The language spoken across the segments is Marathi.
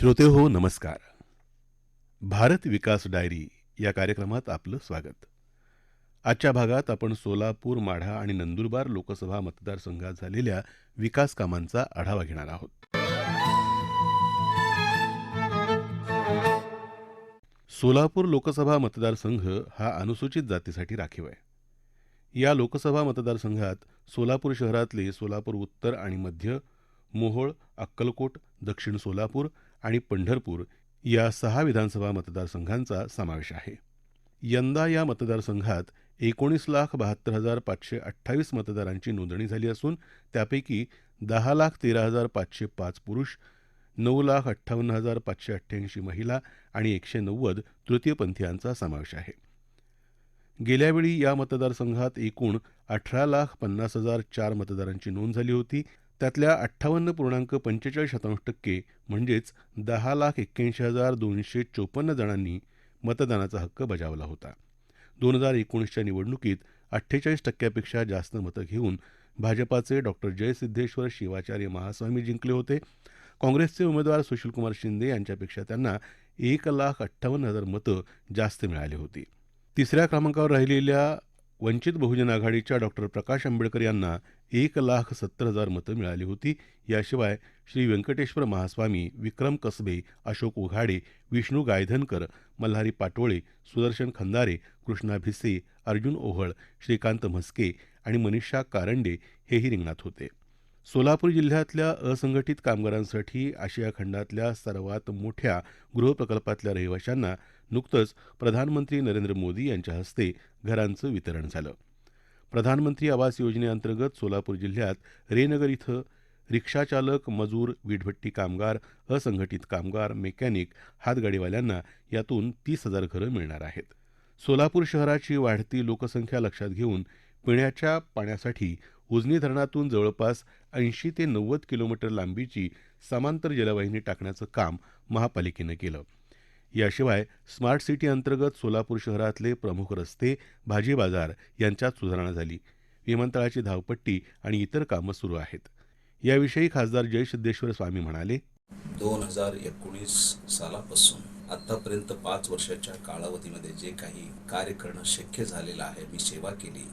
श्रोते हो नमस्कार. भारत विकास डायरी या कार्यक्रमात आपलं स्वागत. आजच्या भागात आपण सोलापूर माढा आणि नंदुरबार लोकसभा मतदारसंघात झालेल्या विकास कामांचा आढावा घेणार आहोत. सोलापूर लोकसभा मतदारसंघ हा अनुसूचित जातीसाठी राखीव आहे. या लोकसभा मतदारसंघात सोलापूर शहरातले सोलापूर उत्तर आणि मध्य मोहोळ अक्कलकोट दक्षिण सोलापूर आणि पंढरपूर या सहा विधानसभा मतदारसंघांचा समावेश आहे. यंदा या मतदारसंघात एकोणीस लाख बहात्तर हजार पाचशे अठ्ठावीस मतदारांची नोंदणी झाली असून त्यापैकी दहा लाख तेरा हजार पाचशे पाच पुरुष नऊ लाख अठ्ठावन्न हजार पाचशे अठ्ठ्याऐंशी महिला आणि एकशे नव्वद तृतीयपंथीयांचा समावेश आहे. गेल्यावेळी या मतदारसंघात एकूण अठरा लाख पन्नास हजार चार मतदारांची नोंद झाली होती. त्यातल्या अठ्ठावन्न पूर्णांक पंचेचाळीस शतांश टक्के म्हणजेच दहा लाख एक्क्याऐंशी हजार दोनशे चोपन्न जणांनी मतदानाचा हक्क बजावला होता. दोन हजार एकोणीसच्या निवडणुकीत अठ्ठेचाळीस टक्क्यापेक्षा जास्त मतं घेऊन भाजपाचे डॉक्टर जयसिद्धेश्वर शिवाचार्य महास्वामी जिंकले होते. काँग्रेसचे उमेदवार सुशीलकुमार शिंदे यांच्यापेक्षा त्यांना एक लाख अठ्ठावन्न हजार मतं जास्त मिळाली होती. तिसऱ्या क्रमांकावर राहिलेल्या वंचित बहुजन आघाडीच्या डॉक्टर प्रकाश आंबेडकर यांना एक लाख सत्तर हजार मतं मिळाली होती. याशिवाय श्री व्यंकटेश्वर महास्वामी विक्रम कसबे अशोक उघाडे विष्णू गायधनकर मल्हारी पाटोळे सुदर्शन खंदारे कृष्णा भिसे अर्जुन ओहळ श्रीकांत म्हस्के आणि मनीषा कारंडे हेही रिंगणात होते. सोलापूर जिल्ह्यातल्या असंघटित कामगारांसाठी आशिया खंडातल्या सर्वात मोठ्या गृहप्रकल्पातल्या रहिवाशांना नुकतंच प्रधानमंत्री नरेंद्र मोदी यांच्या हस्ते घरांचं वितरण झालं. प्रधानमंत्री आवास योजनेअंतर्गत सोलापूर जिल्ह्यात रेनगर इथं रिक्षाचालक मजूर वीटभट्टी कामगार असंघटित कामगार मेकॅनिक हातगाडीवाल्यांना यातून तीस हजार घरं मिळणार आहेत. सोलापूर शहराची वाढती लोकसंख्या लक्षात घेऊन पिण्याच्या पाण्यासाठी उजनी धरणातून जवळपास ऐंशी ते नव्वद किलोमीटर लांबीची समांतर जलवाहिनी टाकण्याचं काम महापालिकेनं केलं. याशिवाय स्मार्ट सिटी अंतर्गत सोलापूर शहरातले प्रमुख रस्ते भाजी बाजार यांच्यात सुधारणा झाली. विमानतळाची धावपट्टी आणि इतर कामं सुरू आहेत. याविषयी खासदार जयसिद्धेश्वर स्वामी म्हणाले दोन हजार एकोणीस सालापासून आतापर्यंत पाच वर्षाच्या कालावधीमध्ये जे काही कार्य करणं शक्य झालेलं आहे मी सेवा केली.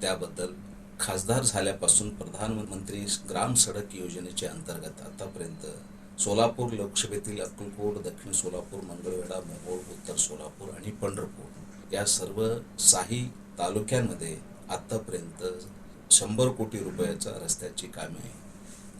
त्याबद्दल खासदार झाल्यापासून प्रधानमंत्री ग्राम सडक योजनेच्या अंतर्गत आतापर्यंत सोलापूर लोकसभेतील अक्कलकोट दक्षिण सोलापूर मंगळवेढा मोहोळ उत्तर सोलापूर आणि पंढरपूर या सर्व साही तालुक्यांमध्ये आतापर्यंत शंभर कोटी रुपयाच्या रस्त्याची कामे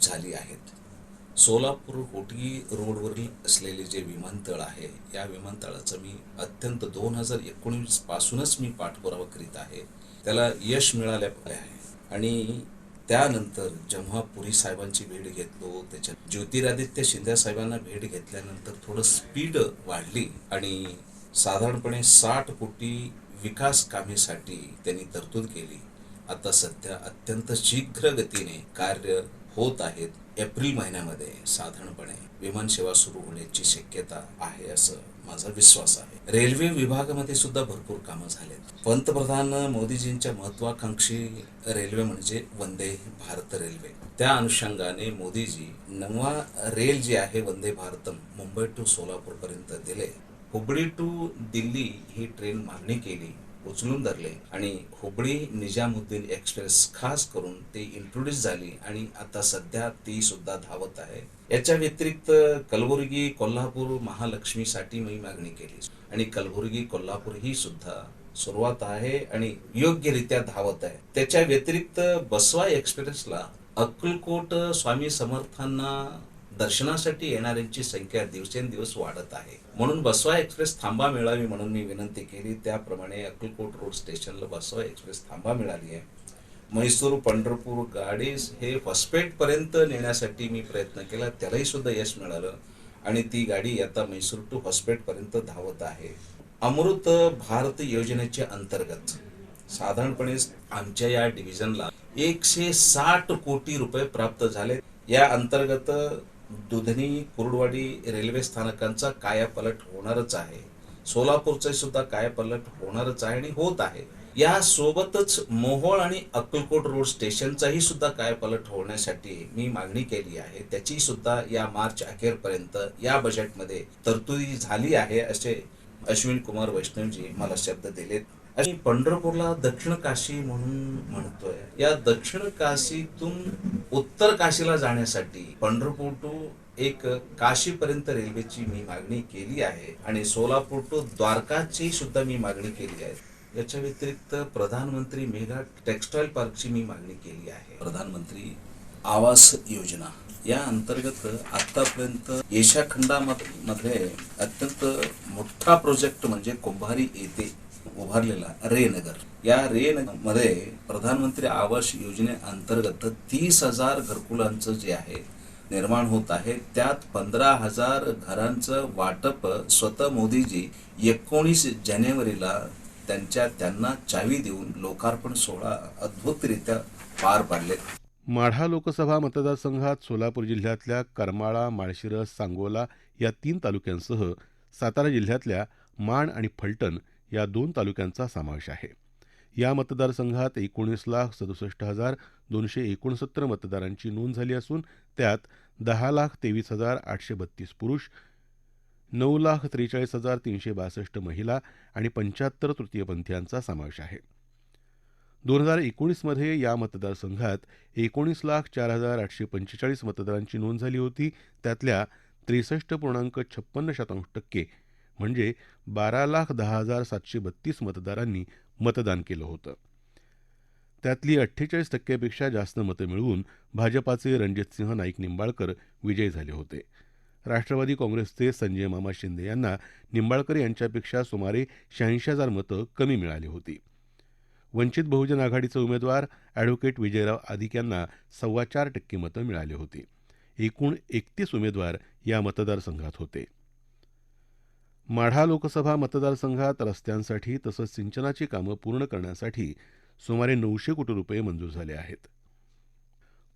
झाली आहेत. सोलापूर होटगी रोडवरील असलेले जे विमानतळ आहे या विमानतळाचं मी अत्यंत दोन हजार एकोणीस पासूनच मी पाठपुरावा करीत आहे. त्याला यश मिळाले आहे. आणि त्यानंतर जेव्हा पुरी साहेबांची भेट घेतलो त्याच्या ज्योतिरादित्य शिंदे साहेबांना भेट घेतल्यानंतर थोडं स्पीड वाढली आणि साधारणपणे साठ कोटी विकास कामेसाठी त्यांनी तरतूद केली. आता सध्या अत्यंत शीघ्र गतीने कार्य होत आहेत एप्रिल महिन्यामध्ये साधारणपणे. विमानसेवा सुरू होण्याची शक्यता आहे असं माझा विश्वास आहे. रेल्वे विभागामध्ये सुद्धा भरपूर कामं झालेत. पंतप्रधान मोदीजींच्या महत्वाकांक्षी रेल्वे म्हणजे वंदे भारत रेल्वे. त्या अनुषंगाने मोदीजी नवा रेल जी आहे वंदे भारतम मुंबई टू सोलापूर पर्यंत दिले. हुबळी टू दिल्ली ही ट्रेन मागणी केली. उचलून धरले आणि हुबळी निजामुद्दीन एक्सप्रेस खास करून ती इंट्रोड्यूस झाली आणि आता सध्या ती सुद्धा धावत आहे. याच्या व्यतिरिक्त कलबुर्गी कोल्हापूर महालक्ष्मीसाठी मी मागणी केली. आणि कलबुर्गी कोल्हापूर ही सुद्धा सुरुवात आहे आणि योग्यरित्या धावत आहे. त्याच्या व्यतिरिक्त बसवा एक्सप्रेसला अक्कलकोट स्वामी समर्थांना दर्शनासाठी येणाऱ्यांची संख्या दिवसेंदिवस वाढत आहे. म्हणून बसवा एक्सप्रेस थांबा मिळावी म्हणून मी विनंती केली. त्याप्रमाणे अक्कलकोट रोड स्टेशनला बसवा एक्सप्रेस थांबा मिळाली आहे. म्हैसूर पंढरपूर गाडी हे हॉस्पेटपर्यंत नेण्यासाठी मी प्रयत्न केला. त्यालाही सुद्धा यश मिळालं. आणि ती गाडी आता म्हैसूर टू हॉस्पेटपर्यंत धावत आहे. अमृत भारत योजनेच्या अंतर्गत साधारणपणे आमच्या या डिव्हिजनला एकशे साठ कोटी रुपये प्राप्त झाले. या अंतर्गत दुधनी कुरुडवाडी रेल्वे स्थानकांचा कायापलट होणारच आहे. सोलापूरचे सुद्धा कायापलट होणारच आहे आणि होत आहे. या सोबतच मोहोळ आणि अक्कलकोट रोड स्टेशनचाही सुद्धा कायापलट होण्यासाठी मी मागणी केली आहे. त्याची सुद्धा या मार्च अखेरपर्यंत या बजेटमध्ये तरतुदी झाली आहे असे अश्विन कुमार वैष्णवजी मला शब्द दिलेत. आणि पंढरपूरला दक्षिण काशी म्हणून म्हणतोय. या दक्षिण काशीतून उत्तर काशीला जाण्यासाठी पंढरपूर टू एक काशीपर्यंत रेल्वेची मी मागणी केली आहे आणि सोलापूर टू द्वारकाची सुद्धा मी मागणी केली आहे. याच्या व्यतिरिक्त प्रधानमंत्री मेगा टेक्सटाईल पार्कची मी मागणी केली आहे. प्रधानमंत्री आवास योजना. या अंतर्गत आतापर्यंत एशिया खंडामध्ये अत्यंत मोठा प्रोजेक्ट म्हणजे कुंभारी येथे उभारलेला रेनगर. या रे मध्ये प्रधानमंत्री आवास योजनेअंतर्गत तीस हजार घरकुलांचं जे आहे निर्माण होत आहे त्यात पंधरा हजार घरांचं वाटप स्वतः मोदीजी एकोणीस जानेवारीला त्यांच्या त्यांना चावी देऊन लोकार्पण सोहळा अद्भुतरित्या पार पाडले. माढा लोकसभा मतदारसंघात सोलापूर जिल्ह्यातल्या करमाळा माळशिरस सांगोला या तीन तालुक्यांसह सातारा जिल्ह्यातल्या माण आणि फलटण या दोन तालुक्यांचा समावेश आहे. या मतदारसंघात एकोणीस लाख सदुसष्ट हजार दोनशे एकोणसत्तर मतदारांची नोंद झाली असून त्यात दहा लाख तेवीस हजार आठशे बत्तीस पुरुष नऊ लाख त्रेचाळीस हजार तीनशे बासष्ट महिला आणि पंच्याहत्तर तृतीयपंथीयांचा समावेश आहे. दोन हजार एकोणीसमध्ये या मतदारसंघात एकोणीस लाख चार हजार आठशे पंचेचाळीस मतदारांची नोंद झाली होती. त्यातल्या त्रेसष्ट पूर्णांक छप्पन्न शतांश टक्के म्हणजे बारा लाख दहा हजार सातशे बत्तीस मतदारांनी मतदान केलं होतं. त्यातली अठ्ठेचाळीस टक्क्यापेक्षा जास्त मतं मिळवून भाजपाचे रणजितसिंह नाईक निंबाळकर विजयी झाले होते. राष्ट्रवादी काँग्रेसचे संजय मामा शिंदे यांना निंबाळकर यांच्यापेक्षा सुमारे शहाऐंशी हजार मतं कमी मिळाली होती. वंचित बहुजन आघाडीचे उमेदवार ॲडव्होकेट विजयराव आदिक यांना सव्वा चार टक्के मतं मिळाली होती. एकूण एकतीस उमेदवार या मतदारसंघात होते. माढा लोकसभा मतदारसंघात रस्त्यांसाठी तसंच सिंचनाची कामं पूर्ण करण्यासाठी सुमारे नऊशे कोटी रुपये मंजूर झाले आहेत.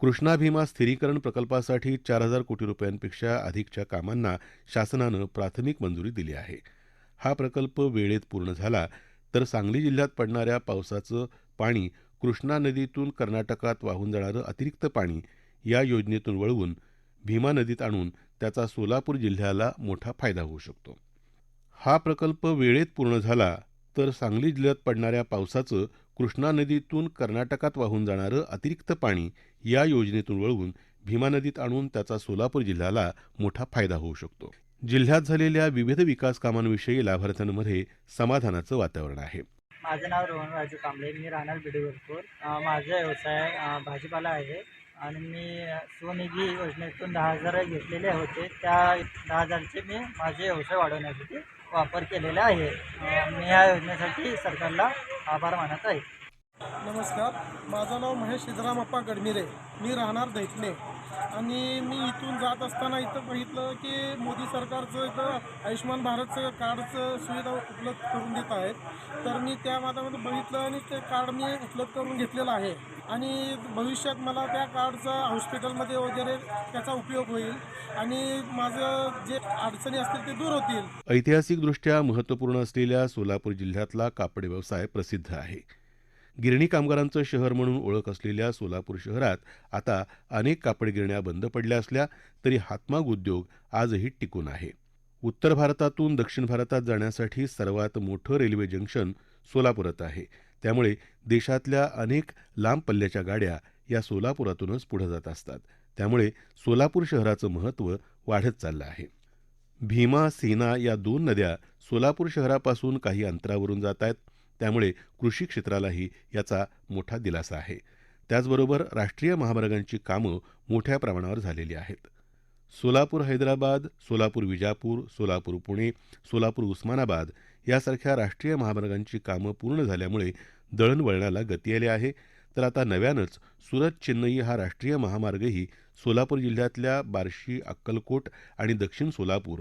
कृष्णा भीमा स्थिरीकरण प्रकल्पासाठी चार हजार कोटी रुपयांपेक्षा अधिकच्या कामांना शासनानं प्राथमिक मंजुरी दिली आहे. हा प्रकल्प वेळेत पूर्ण झाला तर सांगली जिल्ह्यात पडणाऱ्या पावसाचं पाणी कृष्णा नदीतून कर्नाटकात वाहून जाणारं अतिरिक्त पाणी या योजनेतून वळवून भीमा नदीत आणून त्याचा सोलापूर जिल्ह्याला मोठा फायदा होऊ शकतो. हा प्रकल्प वेळेत पूर्ण झाला तर सांगली जिल्ह्यात पडणाऱ्या पावसाचं कृष्णा नदीतून कर्नाटकात वाहून जाणारं अतिरिक्त पाणी या योजनेतून वळवून भीमा नदीत आणून त्याचा सोलापूर जिल्ह्याला मोठा फायदा होऊ शकतो. जिल्ह्यात झालेल्या विविध विकास कामांविषयी लाभार्थ्यांमध्ये समाधानाचं वातावरण आहे. माझं नाव रोहन राजू कांबळे मी राहणार बिडीवरपूर. माझा व्यवसाय भाजीपाला आहे आणि मी स्वनिधी योजनेतून दहा हजार घेतलेले होते. त्या दहा हजारचे मी माझे व्यवसाय वाढवण्यासाठी वापर केलेला आहे. मी या योजनेसाठी सरकारला आभार मानत आहे. नमस्कार. माझं नाव महेश सिद्धरामप्पा गडमिरे. मी राहणार दैतने आणि मी इथून जात असताना इथं बघितलं की मोदी सरकारचं इथं आयुष्यमान भारतचं कार्डचं सुविधा उपलब्ध करून देत आहेत. तर मी त्या माध्यमातून बघितलं आणि ते कार्ड मी उपलब्ध करून घेतलेलं आहे. आणि भविष्यात मला त्या कार्डचा हॉस्पिटलमध्ये वगैरे त्याचा उपयोग होईल. आणि माझं जे अडचणी असतील ते दूर होतील. ऐतिहासिकदृष्ट्या महत्त्वपूर्ण असलेल्या सोलापूर जिल्ह्यातला कापड व्यवसाय प्रसिद्ध आहे. गिरणी कामगारांचं शहर म्हणून ओळख असलेल्या सोलापूर शहरात आता अनेक कापड गिरण्या बंद पडल्या असल्या तरी हातमाग उद्योग आजही टिकून आहे. उत्तर भारतातून दक्षिण भारतात जाण्यासाठी सर्वात मोठं रेल्वे जंक्शन सोलापुरात आहे. त्यामुळे देशातल्या अनेक लांब पल्ल्याच्या गाड्या या सोलापुरातूनच पुढे जात असतात. त्यामुळे सोलापूर शहराचं महत्त्व वाढत चाललं आहे. भीमा सेना या दोन नद्या सोलापूर शहरापासून काही अंतरावरून जात आहेत. त्यामुळे कृषी क्षेत्रालाही याचा मोठा दिलासा आहे. त्याचबरोबर राष्ट्रीय महामार्गांची कामं मोठ्या प्रमाणावर झालेली आहेत. सोलापूर हैदराबाद सोलापूर विजापूर सोलापूर पुणे सोलापूर उस्मानाबाद यासारख्या राष्ट्रीय महामार्गांची कामं पूर्ण झाल्यामुळे दळणवळणाला गती आली आहे. तर आता नव्यानंच सुरत चेन्नई हा राष्ट्रीय महामार्गही सोलापूर जिल्ह्यातल्या बार्शी अक्कलकोट आणि दक्षिण सोलापूर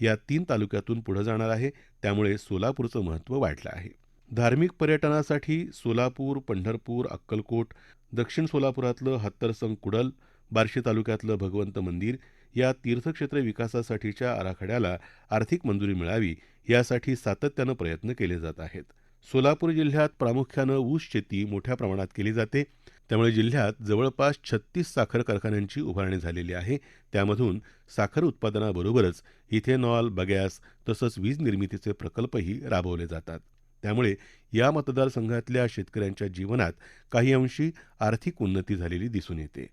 या तीन तालुक्यातून पुढं जाणार आहे. त्यामुळे सोलापूरचं महत्त्व वाढलं आहे. धार्मिक पर्यटनासाठी सोलापूर पंढरपूर अक्कलकोट दक्षिण सोलापुरातलं हत्तरसंग कुडल बार्शी तालुक्यातलं भगवंत मंदिर या तीर्थक्षेत्र विकासासाठीच्या आराखड्याला आर्थिक मंजुरी मिळावी यासाठी सातत्यानं प्रयत्न केले जात आहेत. सोलापूर जिल्ह्यात प्रामुख्यानं ऊस शेती मोठ्या प्रमाणात केली जाते. त्यामुळे जिल्ह्यात जवळपास छत्तीस साखर कारखान्यांची उभारणी झालेली आहे. त्यामधून साखर उत्पादनाबरोबरच इथेनॉल बगॅस तसंच वीज निर्मितीचे प्रकल्पही राबवले जातात. त्यामुळे या मतदारसंघातल्या शेतकऱ्यांच्या जीवनात काही अंशी आर्थिक उन्नती झालेली दिसून येते.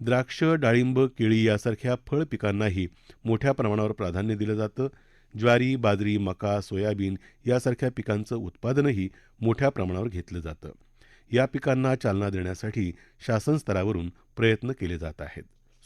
द्राक्ष डाळिंब केळी यासारख्या फळ पिकांनाही मोठ्या प्रमाणावर प्राधान्य दिलं जातं. ज्वारी बाजरी मका सोयाबीन यासारख्या पिकांचं उत्पादनही मोठ्या प्रमाणावर घेतलं जातं. या पिकांना चालना देण्यासाठी शासन स्तरावरून प्रयत्न केले जात आहेत.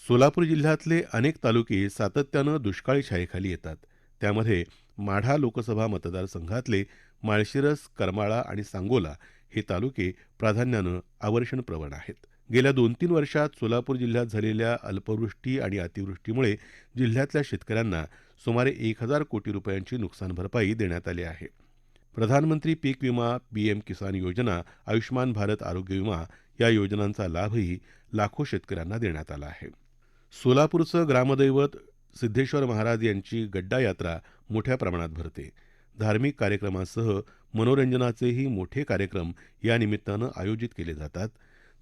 सोलापूर जिल्ह्यातले अनेक तालुके सातत्यानं दुष्काळी छायेखाली येतात. त्यामध्ये माढा लोकसभा मतदारसंघातले माळशिरस करमाळा आणि सांगोला हे तालुके प्राधान्यानं आवर्षणप्रवण आहेत. गेल्या दोन तीन वर्षात सोलापूर जिल्ह्यात झालेल्या अल्पवृष्टी आणि अतिवृष्टीमुळे जिल्ह्यातल्या शेतकऱ्यांना सुमारे एक हजार कोटी रुपयांची नुकसान भरपाई देण्यात आली आहे. प्रधानमंत्री पीक विमा पीएम किसान योजना आयुष्मान भारत आरोग्य विमा या योजनांचा लाभही लाखो शेतकऱ्यांना देण्यात आला आहे. सोलापूरचं ग्रामदैवत सिद्धेश्वर महाराज यांची गड्डा यात्रा मोठ्या प्रमाणात भरते. धार्मिक कार्यक्रमासह मनोरंजनाचेही मोठे कार्यक्रम या निमित्तानं आयोजित केले जातात.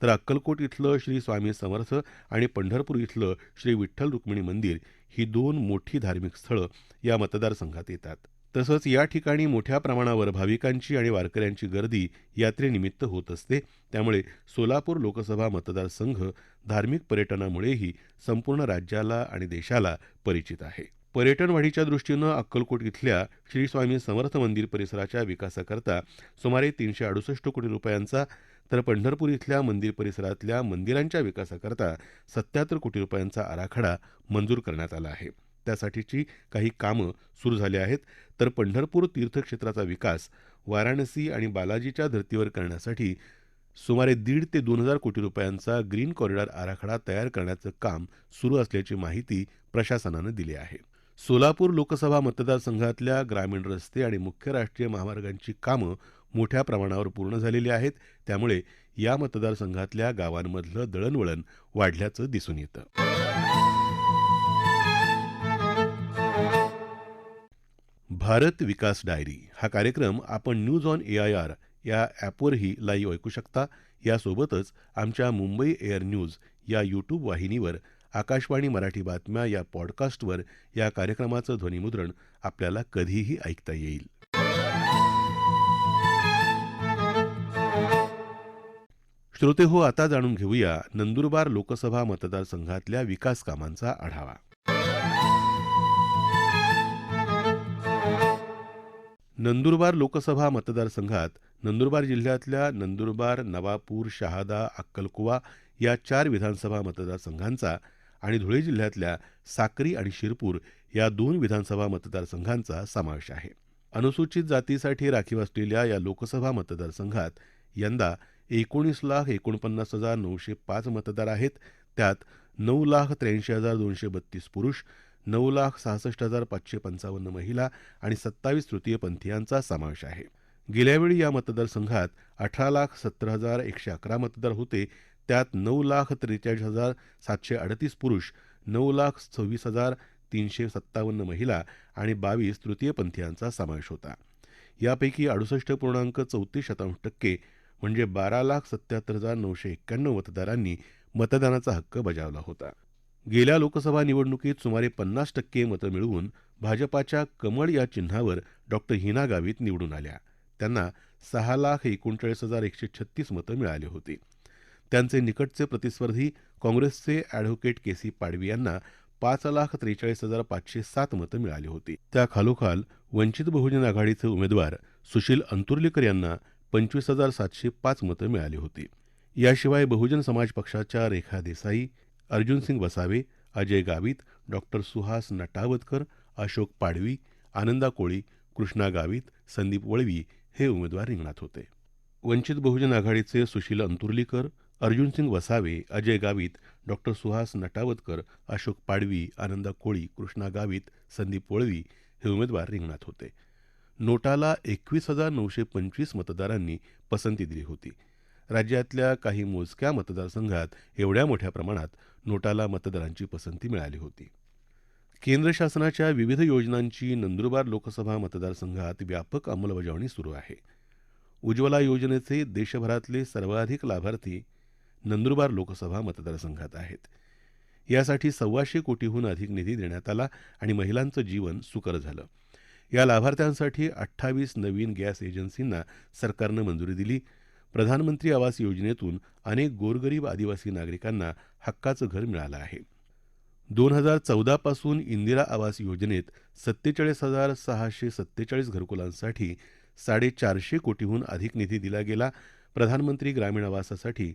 तर अक्कलकोट इथलं श्री स्वामी समर्थ आणि पंढरपूर इथलं श्री विठ्ठल रुक्मिणी मंदिर ही दोन मोठी धार्मिक स्थळं या मतदारसंघात येतात. तसंच या ठिकाणी मोठ्या प्रमाणावर भाविकांची आणि वारकऱ्यांची गर्दी यात्रेनिमित्त होत असते. त्यामुळे सोलापूर लोकसभा मतदारसंघ धार्मिक पर्यटनामुळेही संपूर्ण राज्याला आणि देशाला परिचित आहे. पर्यटन वाढीच्या दृष्टीनं अक्कलकोट इथल्या श्री स्वामी समर्थ मंदिर परिसराच्या विकासाकरता सुमारे तीनशे अडुसष्ट कोटी रुपयांचा तर पंढरपूर इथल्या मंदिर परिसरातल्या मंदिरांच्या विकासाकरता सत्याहत्तर कोटी रुपयांचा आराखडा मंजूर करण्यात आला आहे. त्यासाठीची काही कामं सुरू झाली आहेत. तर पंढरपूर तीर्थक्षेत्राचा विकास वाराणसी आणि बालाजीच्या धर्तीवर करण्यासाठी सुमारे दीड ते दोन हजार कोटी रुपयांचा ग्रीन कॉरिडॉर आराखडा तयार करण्याचं काम सुरू असल्याची माहिती प्रशासनानं दिली आहे. सोलापूर लोकसभा मतदारसंघातल्या ग्रामीण रस्ते आणि मुख्य राष्ट्रीय महामार्गांची कामं मोठ्या प्रमाणावर पूर्ण झालेली आहेत. त्यामुळे या मतदारसंघातल्या गावांमधलं दळणवळण वाढल्याचं दिसून येतं. भारत विकास डायरी. हा कार्यक्रम आपण news on A I R या ॲपवरही लाईव्ह ऐकू शकता. यासोबतच आमच्या मुंबई एअर न्यूज या यूट्यूब वाहिनीवर आकाशवाणी मराठी बातम्या या पॉडकास्टवर या कार्यक्रमाचं ध्वनिमुद्रण आपल्याला कधीही ऐकता येईल. श्रोते हो आता जाणून घेऊया नंदुरबार लोकसभा मतदारसंघातल्या विकास कामांचा आढावा. नंदुरबार लोकसभा मतदारसंघात नंदुरबार जिल्ह्यातल्या नंदुरबार नवापूर शहादा अक्कलकुवा या चार विधानसभा मतदारसंघांचा आणि धुळे जिल्ह्यातल्या साक्री आणि शिरपूर या दोन विधानसभा मतदारसंघांचा समावेश आहे. अनुसूचित जातीसाठी राखीव असलेल्या या लोकसभा मतदारसंघात यंदा एकोणीस लाख एकोणपन्नास हजार नऊशे पाच मतदार आहेत. त्यात नऊ लाख त्र्याऐंशी हजार दोनशे बत्तीस पुरुष नऊ लाख सहासष्ट हजार पाचशे पंचावन्न महिला आणि सत्तावीस तृतीयपंथीयांचा समावेश आहे. गेल्यावेळी या मतदारसंघात अठरा लाख सत्तर हजार एकशे अकरा मतदार होते. त्यात नऊ लाख त्रेचाळीस हजार सातशे अडतीस पुरुष नऊ लाख सव्वीस हजार तीनशे सत्तावन्न महिला आणि बावीस तृतीयपंथीयांचा समावेश होता. यापैकी अडुसष्ट पूर्णांक चौतीस शतांश टक्के म्हणजे बारा लाख सत्याहत्तर हजार नऊशे एक्क्याण्णव मतदारांनी मतदानाचा हक्क बजावला होता. गेल्या लोकसभा निवडणुकीत सुमारे पन्नास टक्के मतं मिळवून भाजपाच्या कमळ या चिन्हावर डॉक्टर हिना गावित निवडून आल्या. त्यांना सहा लाख एकोणचाळीस हजार एकशे छत्तीस मतं मिळाली होती. त्यांचे निकटचे प्रतिस्पर्धी काँग्रेसचे ॲडव्होकेट के सी पाडवी यांना पाच लाख त्रेचाळीस हजार पाचशे सात मतं मिळाली होती. त्या खालोखाल वंचित बहुजन आघाडीचे उमेदवार सुशील अंतुर्लीकर यांना पंचवीस हजार सातशे पाच मतं मिळाली होती. याशिवाय बहुजन समाज पक्षाच्या रेखा देसाई अर्जुनसिंग वसावे अजय गावित डॉक्टर सुहास नटावतकर अशोक पाडवी आनंदा कोळी कृष्णा गावित संदीप वळवी हे उमेदवार रिंगणात होते. वंचित बहुजन आघाडीचे सुशील अंतुर्लीकर अर्जुनसिंग वसावे अजय गावित डॉक्टर सुहास नटावतकर अशोक पाडवी आनंदा कोळी कृष्णा गावित संदीप वळवी हे उमेदवार रिंगणात होते. नोटाला एकवीस हजार नऊशे पंचवीस मतदारांनी पसंती दिली होती. राज्यातल्या काही मोजक्या मतदारसंघात एवढ्या मोठ्या प्रमाणात नोटाला मतदारांची पसंती मिळाली होती. केंद्र शासनाच्या विविध योजनांची नंदुरबार लोकसभा मतदारसंघात व्यापक अंमलबजावणी सुरू आहे. उज्ज्वला योजनेचे देशभरातले सर्वाधिक लाभार्थी नंदुरबार लोकसभा मतदारसंघात आहेत. यासाठी सव्वाशे कोटीहून अधिक निधी देण्यात आला आणि महिलांचं जीवन सुकर झालं. या लाभार्थ्यांसाठी अठ्ठावीस नवीन गॅस एजन्सींना सरकारनं मंजुरी दिली. प्रधानमंत्री आवास योजनेतून अनेक गोरगरीब आदिवासी नागरिकांना हक्काचं घर मिळालं आहे. दोन हजार चौदापासून इंदिरा आवास योजनेत सत्तेचाळीस हजार सहाशे सत्तेचाळीस घरकुलांसाठी साडेचारशे कोटीहून अधिक निधी दिला गेला प्रधानमंत्री ग्रामीण आवासासाठी.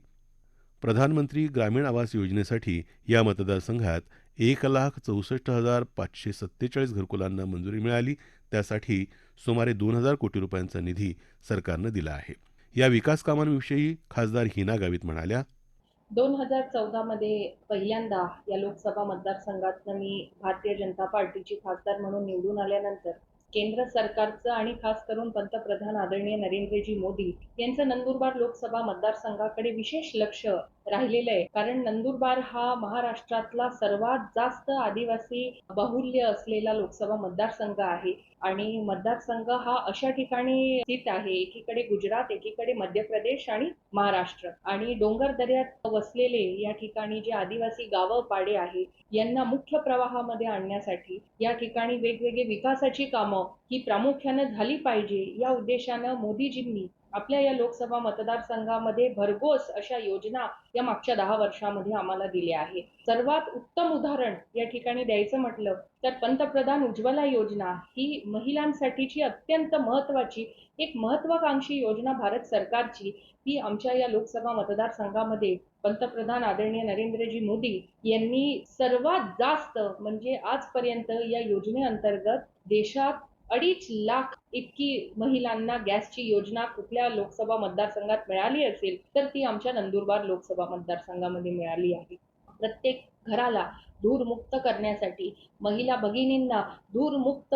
प्रधानमंत्री ग्रामीण आवास योजनेसाठी या मतदारसंघात एक लाख चौसष्ट हजार पाचशे सत्तेचाळीस घरकुलांना मंजुरी मिळाली. त्यासाठी सुमारे दोन हजार कोटी रुपयांचा निधी सरकारनं दिला आहे. या विकास कामांविषयी खासदार हिना गावित म्हणाल्या दोन हजार चौदामध्ये पहिल्यांदा या लोकसभा मतदारसंघातनं मी भारतीय जनता पार्टीची खासदार म्हणून निवडून आल्यानंतर केंद्र सरकारचं आणि खास करून पंतप्रधान आदरणीय नरेंद्रजी मोदी यांचं नंदुरबार लोकसभा मतदारसंघाकडे विशेष लक्ष राहिलेलं आहे. कारण नंदुरबार हा महाराष्ट्रातला सर्वात जास्त आदिवासी बाहुल्य असलेला लोकसभा मतदारसंघ आहे. आणि मतदारसंघ हा अशा ठिकाणी स्थित आहे एकीकडे गुजरात एकीकडे मध्य प्रदेश आणि महाराष्ट्र. आणि डोंगर दऱ्यात वसलेले या ठिकाणी जे आदिवासी गावं पाडे आहे यांना मुख्य प्रवाहामध्ये आणण्यासाठी या ठिकाणी वेगवेगळे विकासाची कामं ही प्रामुख्यानं झाली पाहिजे. या उद्देशानं मोदीजींनी आपल्या या लोकसभा मतदारसंघामध्ये भरघोस अशा योजना या मागच्या दहा वर्षामध्ये आम्हाला दिल्या आहे सर्वात उत्तम उदाहरण या ठिकाणी द्यायचं म्हटलं तर पंतप्रधान उज्ज्वला योजना ही महिलांसाठीची अत्यंत महत्वाची एक महत्वाकांक्षी योजना भारत सरकारची. ही आमच्या या लोकसभा मतदारसंघामध्ये पंतप्रधान आदरणीय नरेंद्रजी मोदी यांनी सर्वात जास्त म्हणजे आजपर्यंत या योजनेअंतर्गत देशात अडीच लाख इतकी महिलांना गॅसची योजना कुठल्या लोकसभा मतदारसंघात मिळाली असेल तर ती आमच्या नंदुरबार लोकसभा मतदारसंघामध्ये मिळाली आहे. प्रत्येक घराला धूरमुक्त करण्यासाठी महिला भगिनींना धूरमुक्त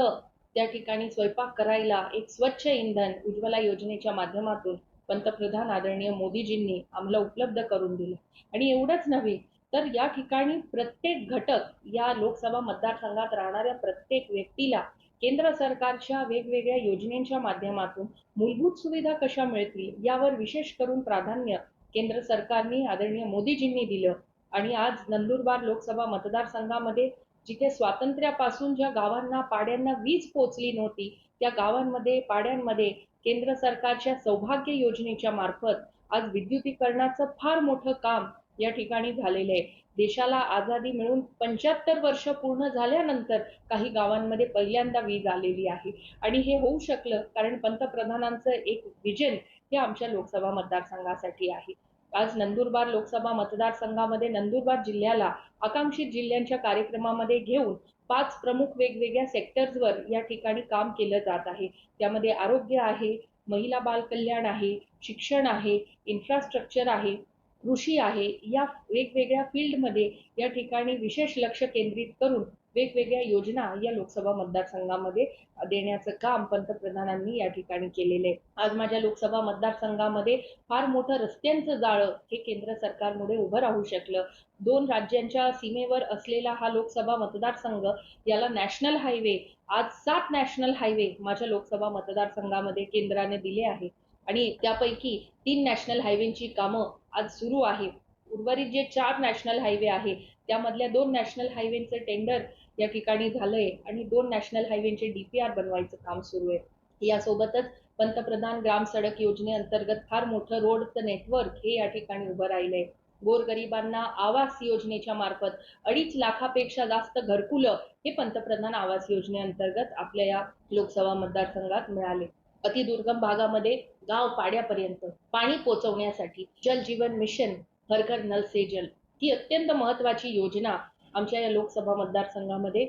त्या ठिकाणी स्वयंपाक करायला एक स्वच्छ इंधन उज्ज्वला योजनेच्या माध्यमातून पंतप्रधान आदरणीय मोदीजींनी आम्हाला उपलब्ध करून दिलं. आणि एवढंच नव्हे तर या ठिकाणी प्रत्येक घटक या लोकसभा मतदारसंघात राहणाऱ्या प्रत्येक व्यक्तीला केंद्र सरकारच्या वेगवेगळ्या योजनेच्या माध्यमातून मूलभूत सुविधा कशा मिळतील यावर विशेष करून प्राधान्य केंद्र सरकारने आदरणीय मोदीजींनी दिलं. आणि आज नंदुरबार लोकसभा मतदारसंघामध्ये जिथे स्वातंत्र्यापासून ज्या गावांना पाड्यांना वीज पोचली नव्हती त्या गावांमध्ये पाड्यांमध्ये केंद्र सरकारच्या सौभाग्य योजनेच्या मार्फत आज विद्युतीकरणाचं फार मोठं काम या ठिकाणी झालेलं आहे. देशाला आझादी मिळून पंच्याहत्तर वर्ष पूर्ण झाल्यानंतर काही गावांमध्ये पहिल्यांदा वीज आलेली आहे. आणि हे होऊ शकलं कारण पंतप्रधानांचं एक विजन हे आमच्या लोकसभा मतदारसंघासाठी आहे. आज नंदुरबार लोकसभा मतदारसंघामध्ये नंदुरबार जिल्ह्याला आकांक्षित जिल्ह्यांच्या कार्यक्रमामध्ये घेऊन पाच प्रमुख वेगवेगळ्या सेक्टर्सवर या ठिकाणी काम केलं जात आहे. त्यामध्ये आरोग्य आहे महिला बाल कल्याण आहे शिक्षण आहे इन्फ्रास्ट्रक्चर आहे कृषी आहे या वेगवेगळ्या फील्डमध्ये या ठिकाणी विशेष लक्ष केंद्रित करून वेगवेगळ्या योजना या लोकसभा मतदारसंघामध्ये देण्याचं काम पंतप्रधानांनी या ठिकाणी केलेलं आहे. आज माझ्या लोकसभा मतदारसंघामध्ये फार मोठं रस्त्यांचं जाळं हे केंद्र सरकारमुळे उभं राहू शकलं. दोन राज्यांच्या सीमेवर असलेला हा लोकसभा मतदारसंघ याला नॅशनल हायवे आज सात नॅशनल हायवे माझ्या लोकसभा मतदारसंघामध्ये केंद्राने दिले आहे आणि त्यापैकी तीन नॅशनल हायवेची कामं आज सुरू आहे उर्वरित जे चार नॅशनल हायवे आहे त्यामधल्या दोन नॅशनल हायवेचं टेंडर या ठिकाणी झालंय आणि दोन नॅशनल हायवेचे डीपीआर बनवायचं काम सुरू आहे. यासोबतच पंतप्रधान ग्राम सडक योजनेअंतर्गत फार मोठं रोडचं नेटवर्क हे या ठिकाणी उभं राहिलंय. गोरगरिबांना आवास योजनेच्या मार्फत अडीच लाखापेक्षा जास्त घरकुलं हे पंतप्रधान आवास योजनेअंतर्गत आपल्या या लोकसभा मतदारसंघात मिळाले. अतिदुर्गम भागामध्ये गाव पाड्यापर्यंत पाणी पोचवण्यासाठी जल जीवन मिशन हर घर नल से जल ही अत्यंत महत्वाची योजना आमच्या या लोकसभा मतदारसंघामध्ये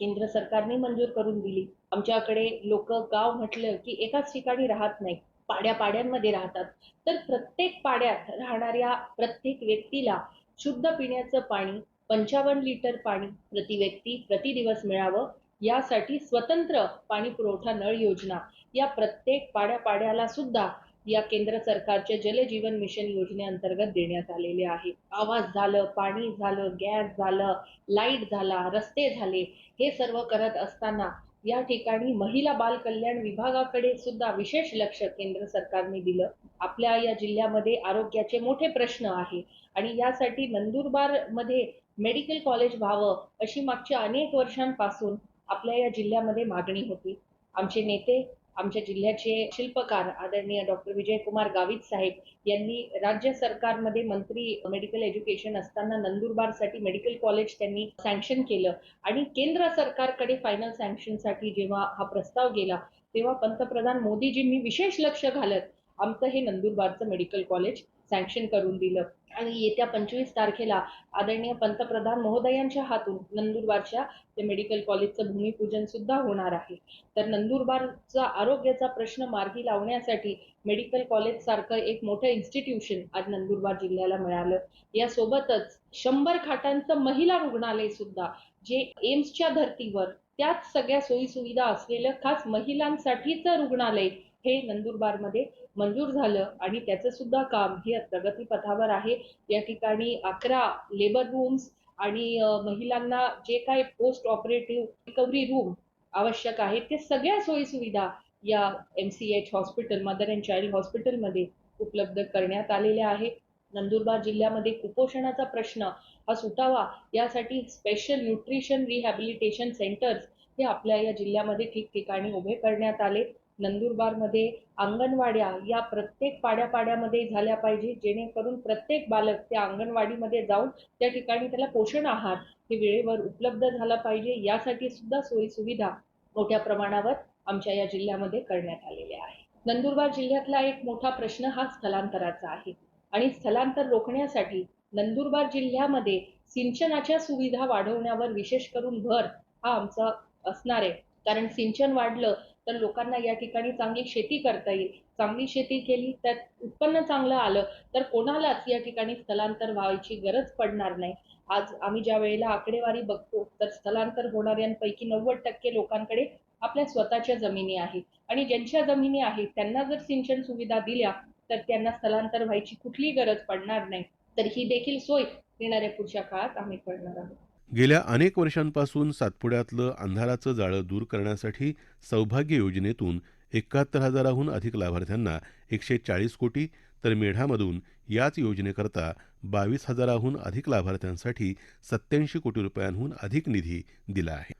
केंद्र सरकारने मंजूर करून दिली. आमच्याकडे लोक गाव म्हटलं की एकाच ठिकाणी राहत नाही पाड्या पाड्यांमध्ये राहतात. तर प्रत्येक पाड्यात राहणाऱ्या प्रत्येक व्यक्तीला शुद्ध पिण्याचं पाणी पंचावन्न लिटर पाणी प्रति व्यक्ती प्रति दिवस मिळावं. यासाठी स्वतंत्र पाणी पुरवठा नळ योजना या प्रत्येक पाड्या पाड्याला सुद्धा या केंद्र सरकारच्या जलजीवन मिशन योजनेअंतर्गत देण्यात आलेले आहे. आवाज झालं पाणी झालं गॅस झालं लाइट झाला रस्ते झाले हे सर्व करत असताना या ठिकाणी महिला बाल कल्याण विभागाकडे सुद्धा विशेष लक्ष केंद्र सरकारने दिलं. आपल्या या जिल्ह्यामध्ये आरोग्याचे मोठे प्रश्न आहे आणि यासाठी नंदुरबारमध्ये मेडिकल कॉलेज व्हावं अशी मागच्या अनेक वर्षांपासून आपल्या या जिल्ह्यामध्ये मागणी होती. आमचे नेते आमच्या जिल्ह्याचे शिल्पकार आदरणीय डॉक्टर विजयकुमार गावित साहेब यांनी राज्य सरकारमध्ये मंत्री मेडिकल एज्युकेशन असताना नंदुरबारसाठी मेडिकल कॉलेज त्यांनी सँक्शन केलं आणि केंद्र सरकारकडे फायनल सँक्शनसाठी जेव्हा हा प्रस्ताव गेला तेव्हा पंतप्रधान मोदीजींनी विशेष लक्ष घालत आमचं हे नंदुरबारचं मेडिकल कॉलेज सँक्शन करून दिलं. आणि येत्या पंचवीस तारखेला आदरणीय पंतप्रधान महोदयांच्या हातून नंदुरबारच्या ते मेडिकल कॉलेजचं भूमिपूजन सुद्धा होणार आहे. तर नंदुरबारचा आरोग्याचा प्रश्न मार्गी लावण्यासाठी मेडिकल कॉलेज सारखं एक मोठं इन्स्टिट्यूशन आज नंदुरबार जिल्ह्याला मिळालं. यासोबतच शंभर खाटांचं महिला रुग्णालय सुद्धा जे एम्सच्या धर्तीवर त्याच सगळ्या सोयीसुविधा असलेलं खास महिलांसाठीचं रुग्णालय हे नंदुरबारमध्ये मंजूर झालं आणि त्याचं सुद्धा काम हे प्रगतीपथावर आहे. या ठिकाणी अकरा लेबर रूम्स आणि महिलांना जे काय पोस्ट ऑपरेटिव्ह रिकव्हरी रूम आवश्यक आहे ते सगळ्या सोयीसुविधा या M C H hospital mother and child हॉस्पिटलमध्ये उपलब्ध करण्यात आलेल्या आहेत नंदुरबार जिल्ह्यामध्ये कुपोषणाचा प्रश्न हा सुटावा यासाठी स्पेशल न्यूट्रिशन रिहॅबिलिटेशन सेंटर्स हे आपल्या या जिल्ह्यामध्ये ठिकठिकाणी उभे करण्यात आले. नंदुरबारमध्ये अंगणवाड्या या प्रत्येक पाड्यापाड्यामध्ये झाल्या पाहिजे जेणेकरून प्रत्येक बालक त्या अंगणवाडीमध्ये जाऊन त्या ठिकाणी त्याला पोषण आहार हे वेळेवर उपलब्ध झाला पाहिजे. यासाठी सुद्धा सोयीसुविधा मोठ्या प्रमाणावर आमच्या या जिल्ह्यामध्ये करण्यात आलेल्या आहे नंदुरबार जिल्ह्यातला एक मोठा प्रश्न हा स्थलांतराचा आहे आणि स्थलांतर रोखण्यासाठी नंदुरबार जिल्ह्यामध्ये सिंचनाच्या सुविधा वाढवण्यावर विशेष करून भर हा आमचा असणार आहे. कारण सिंचन वाढलं तर लोकांना या ठिकाणी चांगली शेती करता येईल. चांगली शेती केली त्यात उत्पन्न चांगलं आलं तर कोणालाच या ठिकाणी स्थलांतर व्हायची गरज पडणार नाही. आज आम्ही ज्या वेळेला आकडेवारी बघतो तर स्थलांतर होणाऱ्यांपैकी नव्वद टक्के लोकांकडे आपल्या स्वतःच्या जमिनी आहेत. आणि ज्यांच्या जमिनी आहेत त्यांना जर सिंचन सुविधा दिल्या तर त्यांना स्थलांतर व्हायची कुठलीही गरज पडणार नाही. तर ही देखील सोय येणाऱ्या पुढच्या काळात आम्ही करणार आहोत. गेल्या अनेक वर्षांपासून सातपुड्यातलं अंधाराचं जाळं दूर करण्यासाठी सौभाग्य योजनेतून एकाहत्तर हजाराहून अधिक लाभार्थ्यांना एकशे चाळीस कोटी तर मेढामधून याच योजनेकरता बावीस हजाराहून अधिक लाभार्थ्यांसाठी सत्याऐंशी कोटी रुपयांहून अधिक निधी दिला आहे.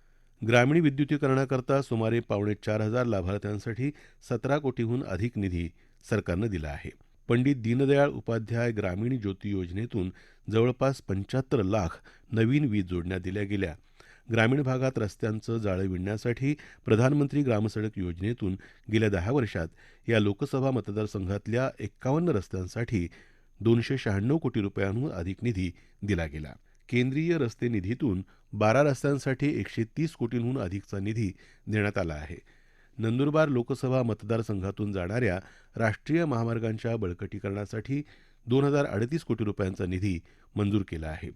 ग्रामीण विद्युतीकरणाकरता सुमारे पावणे चार हजार लाभार्थ्यांसाठी सतरा कोटीहून अधिक निधी सरकारनं दिला आहे. पंडित दीनदयाळ उपाध्याय ग्रामीण ज्योती योजनेतून जवळपास पंच्याहत्तर लाख नवीन वीज जोडण्या दिल्या गेल्या. ग्रामीण भागात रस्त्यांचं जाळं विणण्यासाठी प्रधानमंत्री ग्रामसडक योजनेतून गेल्या दहा वर्षात या लोकसभा मतदारसंघातल्या एक्कावन्न रस्त्यांसाठी दोनशे शहाण्णव कोटी रुपयांहून अधिक निधी दिला गेला. केंद्रीय रस्ते निधीतून बारा रस्त्यांसाठी एकशे तीस कोटींहून अधिकचा निधी देण्यात आला आहे. नंदुरबार लोकसभा मतदारसंघातून जाणाऱ्या राष्ट्रीय महामार्गांच्या बळकटीकरणासाठी दोन हजार अडतीस कोटी रुपयांचा निधी मंजूर केला आहे.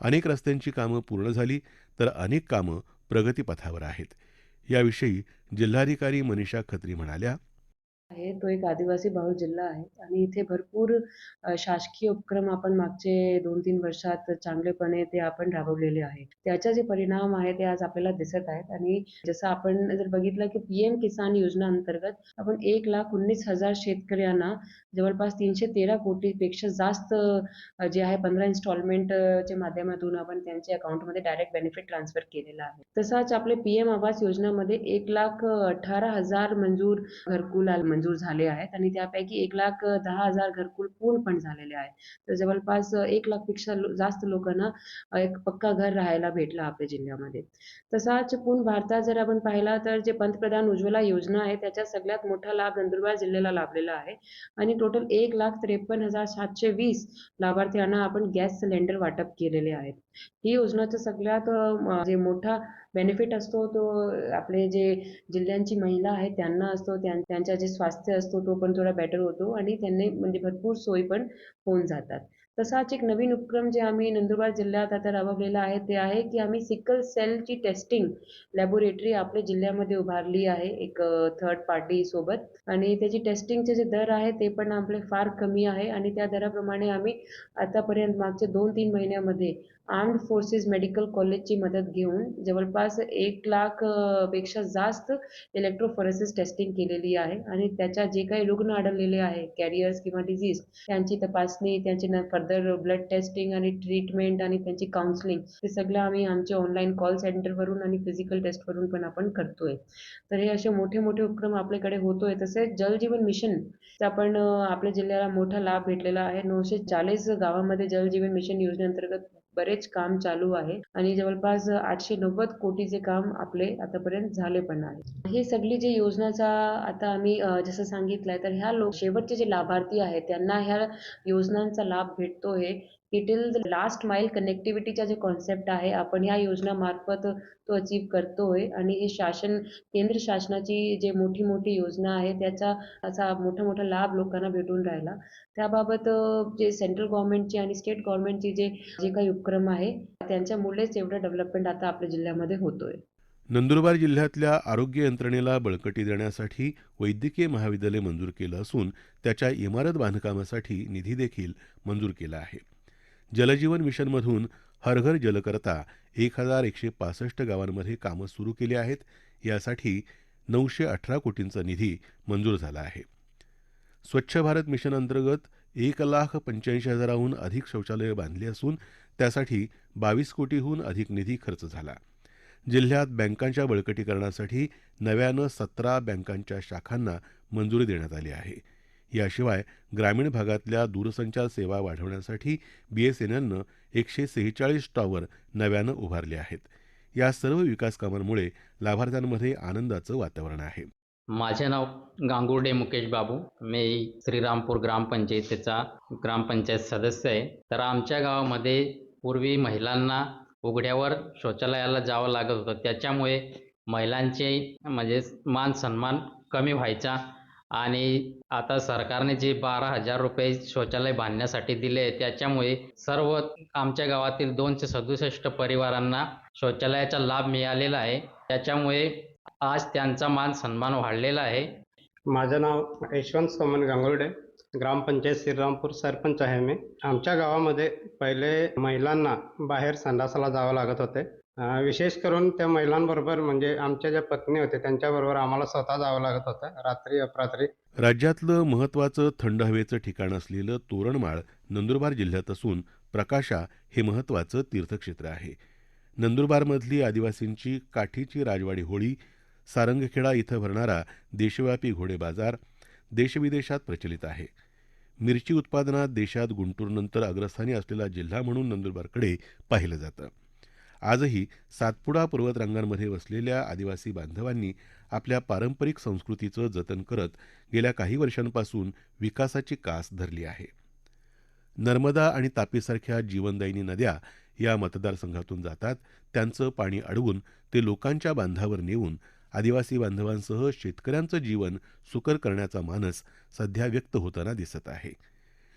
अनेक रस्त्यांची कामं पूर्ण झाली तर अनेक कामं प्रगतीपथावर आहेत. याविषयी जिल्हाधिकारी मनीषा खत्री म्हणाल्या आहे. तो एक आदिवासी बहुल जिल्हा आहे आणि इथे भरपूर शासकीय उपक्रम आपण मागचे दोन तीन वर्षात चांगलेपणे ते आपण राबवलेले आहेत. त्याचे जे परिणाम आहे ते आज आपल्याला दिसत आहेत आणि जसं आपण जर बघितलं की पीएम किसान योजना अंतर्गत आपण एक लाख उन्नीस हजार शेतकऱ्यांना जवळपास तीनशे तेरा कोटीपेक्षा जास्त जे आहे पंधरा इन्स्टॉलमेंटच्या माध्यमातून आपण त्यांच्या अकाउंटमध्ये डायरेक्ट बेनिफिट ट्रान्सफर केलेला आहे. तसाच आपले पीएम आवास योजनामध्ये एक लाख अठरा हजार मंजूर घरकुल आल- मंजूर झाले आहेत आणि त्यापैकी एक लाख दहा हजार घरकुल पूर्ण पण झालेले आहेत. तर जवळपास एक लाखपेक्षा जास्त लोकांना एक पक्का घर राहायला भेटला आपल्या जिल्ह्यामध्ये. तसाच पूर्ण भारतात जर आपण पाहिला तर जे पंतप्रधान उज्ज्वला योजना आहे त्याचा सगळ्यात मोठा लाभ नंदुरबार जिल्ह्याला लाभलेला आहे. आणि टोटल एक लाख त्रेपन्न हजार सातशे वीस लाभार्थ्यांना आपण गॅस सिलेंडर वाटप केलेले आहेत. ही योजनाचा सगळ्यात जे मोठा बेनिफिट असतो तो आपले जे जिल्ह्यांची महिला आहे त्यांना असतो त्यांचा जे स्वास्थ्य असतो तो पण थोडा बेटर होतो आणि त्यांनी म्हणजे भरपूर सोयी पण होऊन जातात. तसाच एक नवीन उपक्रम जे आम्ही नंदुरबार जिल्ह्यात आता राबवलेला आहे ते आहे की आम्ही सिकल सेलची टेस्टिंग लॅबोरेटरी आपल्या जिल्ह्यामध्ये उभारली आहे एक थर्ड पार्टी सोबत. आणि त्याची टेस्टिंगचे जे दर आहे ते पण आपले फार कमी आहे. आणि त्या दराप्रमाणे आम्ही आतापर्यंत मागच्या दोन तीन महिन्यामध्ये आर्म्ड फोर्सेस मेडिकल कॉलेजची मदत घेऊन जवळपास एक लाखपेक्षा जास्त इलेक्ट्रोफोरेसिस टेस्टिंग केलेली आहे. आणि त्याच्या जे काही रुग्ण आढळलेले आहे कॅरियर्स किंवा डिझीज त्यांची तपासणी त्यांची फर्दर ब्लड टेस्टिंग आणि ट्रीटमेंट आणि त्यांची काउन्सिलिंग हे सगळं आम्ही आमच्या ऑनलाईन कॉल सेंटरवरून आणि फिजिकल टेस्टवरून पण आपण करतोय. तर हे असे मोठे मोठे उपक्रम आपल्याकडे होतोय. तसेच जल जीवन मिशन आपण आपल्या जिल्ह्याला मोठा लाभ भेटलेला आहे. नऊशे चाळीस गावामध्ये जल जीवन मिशन योजनेअंतर्गत बरेच काम चालू आहे आणि जवळपास आठशे नव्वद कोटीचे काम आपले आतापर्यंत झाले पण आहे. ही सगळी जी योजनाचा आता आम्ही जसं सांगितलंय तर ह्या लोक शेवटचे जे लाभार्थी आहेत त्यांना ह्या योजनांचा लाभ भेटतो हे टिल लास्ट माइल कनेक्टिव्हिटीचा जे कॉन्सेप्ट आहे आपण ह्या योजनामार्फत तो अचीव करतोय. आणि हे शासन केंद्र शासनाची जे मोठी मोठी योजना आहे त्याचा असा मोठा मोठा लाभ लोकांना भेटून राहिला. त्याबाबत जे सेंट्रल गव्हर्नमेंटचे आणि स्टेट गव्हर्नमेंटचे जे जे काही उपक्रम आहे त्यांच्यामुळेच एवढं डेव्हलपमेंट आता आपल्या जिल्ह्यामध्ये होतोय. नंदुरबार जिल्ह्यातल्या आरोग्य यंत्रणेला बळकटी देण्यासाठी वैद्यकीय महाविद्यालय मंजूर केलं असून त्याच्या इमारत बांधकामासाठी निधी देखील मंजूर केला आहे. जलजीवन मिशनमधून हरघर जलकरता एक हजार एकशे पासष्ट गावांमध्ये कामं सुरू केली आहेत. यासाठी नऊशे अठरा कोटींचा निधी मंजूर झाला आहे. स्वच्छ भारत मिशन अंतर्गत एक लाख पंच्याऐंशी हजाराहून अधिक शौचालयं बांधली असून त्यासाठी बावीस कोटीहून अधिक निधी खर्च झाला. जिल्ह्यात बँकांच्या बळकटीकरणासाठी नव्यानं सतरा बँकांच्या शाखांना मंजुरी देण्यात आली आहे. याशिवाय ग्रामीण भागातल्या दूरसंचार सेवा वाढवण्यासाठी बीएसएनएलनं एकशे सेहेचाळीस टॉवर नव्यानं उभारले आहेत. या सर्व विकास कामांमुळे लाभार्थ्यांमध्ये आनंदाचं वातावरण आहे. माझे नाव गांगुर्डे मुकेश बाबू. मी श्रीरामपूर ग्रामपंचायतीचा ग्रामपंचायत सदस्य आहे. तर आमच्या गावामध्ये पूर्वी महिलांना उघड्यावर शौचालयाला जावं लागत होतं. त्याच्यामुळे महिलांचे म्हणजे मान सन्मान कमी व्हायचा. आणि आता सरकारने जे बारा हजार रुपये शौचालय बांधण्यासाठी दिले त्याच्यामुळे सर्व आमच्या गावातील दोनशे सदुसष्ट परिवारांना शौचालयाचा लाभ मिळालेला आहे. त्याच्यामुळे आज त्यांचा मान सन्मान वाढलेला आहे. माझं नाव यशवंत सोमन गांगुर्डे ग्रामपंचायत श्रीरामपूर सरपंच आहे मी. आमच्या गावामध्ये पहिले महिलांना बाहेर संडासाला जावं लागत होते. विशेष करून त्या महिलांबरोबर म्हणजे आमच्या ज्या पत्नी होत्या त्यांच्याबरोबर आम्हाला स्वतः जावं लागत होतं रात्री अपरात्री. राज्यातलं महत्त्वाचं थंड हवेचं ठिकाण असलेलं तोरणमाळ नंदुरबार जिल्ह्यात असून प्रकाशा हे महत्त्वाचं तीर्थक्षेत्र आहे. नंदुरबारमधली आदिवासींची काठीची राजवाडी होळी सारंगखेडा इथं भरणारा देशव्यापी घोडे बाजार देशविदेशात प्रचलित आहे. मिरची उत्पादनात देशात गुंटूरनंतर अग्रस्थानी असलेला जिल्हा म्हणून नंदुरबारकडे पाहिलं जातं. आजही सातपुडा पर्वतरांगांमध्ये वसलेल्या आदिवासी बांधवांनी आपल्या पारंपरिक संस्कृतीचं जतन करत गेल्या काही वर्षांपासून विकासाची कास धरली आहे. नर्मदा आणि तापीसारख्या जीवनदायिनी नद्या या मतदारसंघातून जातात. त्यांचं पाणी अडवून ते लोकांच्या बांधावर नेऊन आदिवासी बांधवांसह शेतकऱ्यांचं जीवन सुकर करण्याचा मानस सध्या व्यक्त होताना दिसत आहे.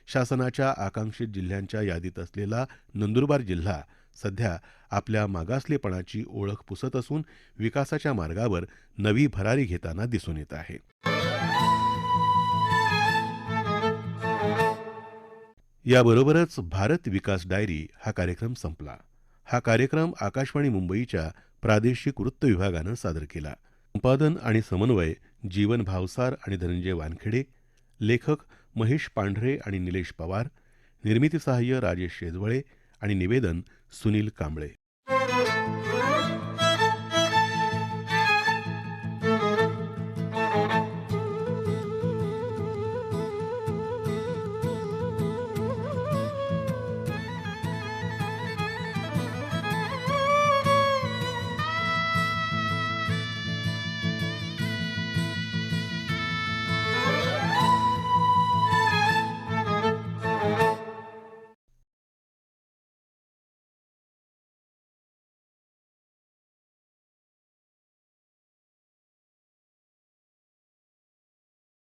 शासनाच्या आकांक्षित जिल्ह्यांच्या यादीत असलेला नंदुरबार जिल्हा सध्या आपल्या मागासलेपणाची ओळख पुसत असून विकासाच्या मार्गावर नवी भरारी घेताना दिसून येत आहे. याबरोबरच भारत विकास डायरी हा कार्यक्रम संपला. हा कार्यक्रम आकाशवाणी मुंबईच्या प्रादेशिक वृत्त विभागानं सादर केला. संपादन आणि समन्वय जीवन भावसार आणि धनंजय वानखेडे लेखक महेश पांढरे आणि निलेश पवार निर्मिती सहाय्य राजेश शेजवळे आणि निवेदन सुनील कांबळे.